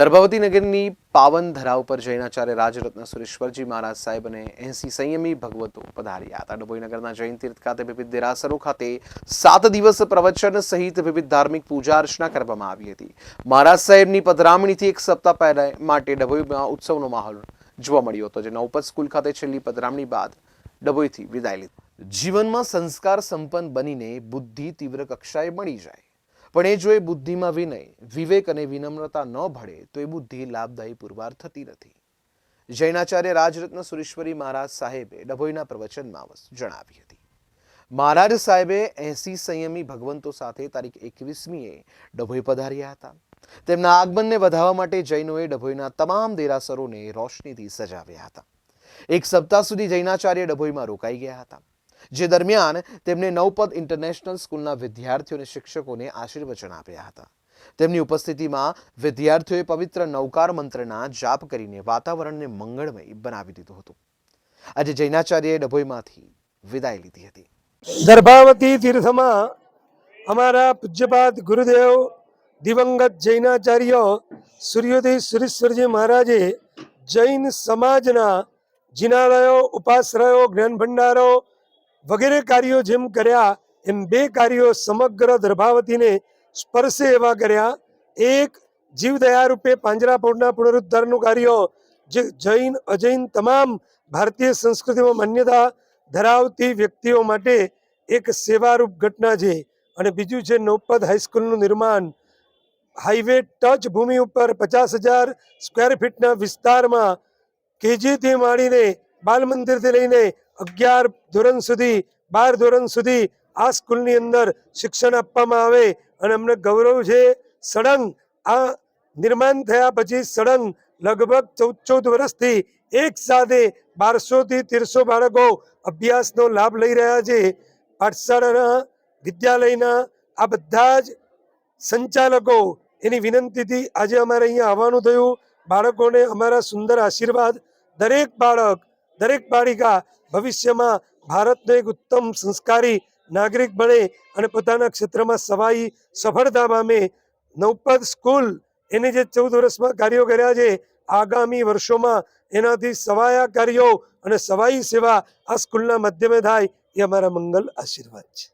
ગર્ભવતી નગરની પાવન ધરા ઉપર જૈનાચાર્ય રાજરત્ન સુરેશ્વરજી મહારાજ સાહેબ અને એસી સંયમી ભગવતો પધાર્યા હતા. ડભોઈનગરના જૈન તીર્થ ખાતે વિવિધ દેરાસરો ખાતે સાત દિવસ પ્રવચન સહિત વિવિધ ધાર્મિક પૂજા અર્ચના કરવામાં આવી હતી. મહારાજ સાહેબની પધરામણીથી એક સપ્તાહ પહેલા માટે ડભોઈમાં ઉત્સવનો માહોલ જોવા મળ્યો હતો જે નવપત સ્કૂલ ખાતે છેલ્લી પધરામણી બાદ ડભોઈથી વિદાય લીધી. જીવનમાં સંસ્કાર સંપન્ન બનીને બુદ્ધિ તીવ્ર કક્ષાએ મળી જાય. પણ એ જો એ બુદ્ધિમાં વિનય, વિવેક અને વિનમ્રતા ન ભળે, તો એ બુદ્ધિ લાભદાયી પુરવાર થતી નથી. જૈનાચાર્ય રાજરત્ન સુરેશ્વરી મહારાજ સાહેબે ડભોઈના પ્રવચનમાં જણાવી હતી. મહારાજ સાહેબે એસી સંયમી ભગવંતો સાથે તારીખ એકવીસમીએ ડભોઈ પધાર્યા હતા. તેમના આગમનને વધાવવા માટે જૈનોએ ડભોઈના તમામ દેરાસરોને રોશનીથી સજાવ્યા હતા. એક સપ્તાહ સુધી જૈનાચાર્ય ડભોઈમાં રોકાઈ ગયા હતા. જે દરમિયાન તેમણે નવપદ ઇન્ટરનેશનલ સ્કૂલના વિદ્યાર્થીઓ અને શિક્ષકોને આશીર્વચન આપ્યા હતા. તેમની ઉપસ્થિતિમાં વિદ્યાર્થીઓએ પવિત્ર નૌકાર મંત્રના જાપ કરીને વાતાવરણને મંગળમય બનાવી દીધું હતું. આજે જૈનાચાર્યએ ડભોઈમાંથી વિદાય લીધી હતી. ગર્ભાવતી તીર્થમાં અમારા પૂજ્યપાદ ગુરુદેવ દિવંગત જૈનાચાર્ય સૂર્યોદય સુરેશ્વરજી મહારાજે જૈન સમાજના જિનાલયો, ઉપાશ્રયો જ્ઞાન ભંડારો વગેરે કાર્યો જેમ કર્યા, એમ બે કાર્યો સમગ્ર દર્ભાવતીને સ્પર્શે એવા કર્યા. એક જીવદયા રૂપે પાંજરાપોળના પુનરુદ્ધારનું કાર્ય, જે જૈન, અજૈન તમામ ભારતીય સંસ્કૃતિમાં માન્યતા ધરાવતી વ્યક્તિઓ માટે એક સેવારૂપ ઘટના છે. અને બીજું છે નૌપદ હાઈસ્કૂલનું નિર્માણ. હાઈવે ટચ ભૂમિ ઉપર પચાસ હજાર સ્ક્વેર ફીટના વિસ્તારમાં કેજીથી માંડીને બાલ મંદિરથી લઈને અગિયાર ધોરણ સુધી, બાર ધોરણ સુધી આ સ્કૂલની અંદર શિક્ષણ આપવામાં આવે અને અમને ગૌરવ છે. સળંગ, આ નિર્માણ થયા પછી સળંગ લગભગ ચૌદ ચૌદ વર્ષથી એક સાથે બારસોથી તેરસો બાળકો અભ્યાસનો લાભ લઈ રહ્યા છે. પાઠશાળાના, વિદ્યાલયના આ બધા જ સંચાલકો એની વિનંતીથી આજે અમારે અહીંયા આવવાનું થયું. બાળકોને અમારા સુંદર આશીર્વાદ. દરેક બાળક, દરેક બાળિકા ભવિષ્યમાં ભારતનો એક ઉત્તમ સંસ્કારી નાગરિક બને અને પોતાના ક્ષેત્રમાં સવાઈ, સફળતા પામે. નવપદ સ્કૂલ એને જે ચૌદ વર્ષમાં કાર્યો કર્યા છે, આગામી વર્ષોમાં એનાથી સવાયા કાર્યો અને સવાઈ સેવા આ સ્કૂલના માધ્યમે થાય એ અમારા મંગલ આશીર્વાદ છે.